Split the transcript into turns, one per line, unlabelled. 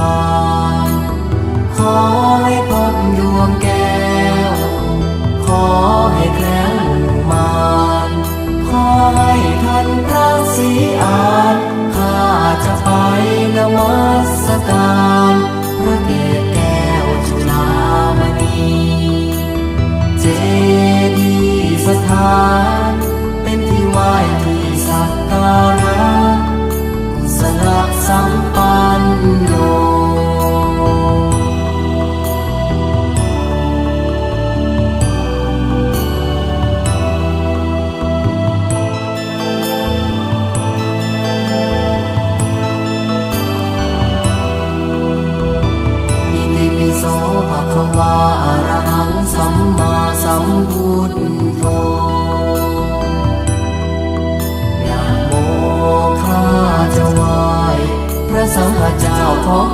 ร ขอให้พบดวงแก้ว ขอให้แคล้วมานขอให้ท่านพระศรีอานข้าจะไปนมัสการพระเแก้วจุฬามณีเจดีย์สถาน สาวพระเจ้าของ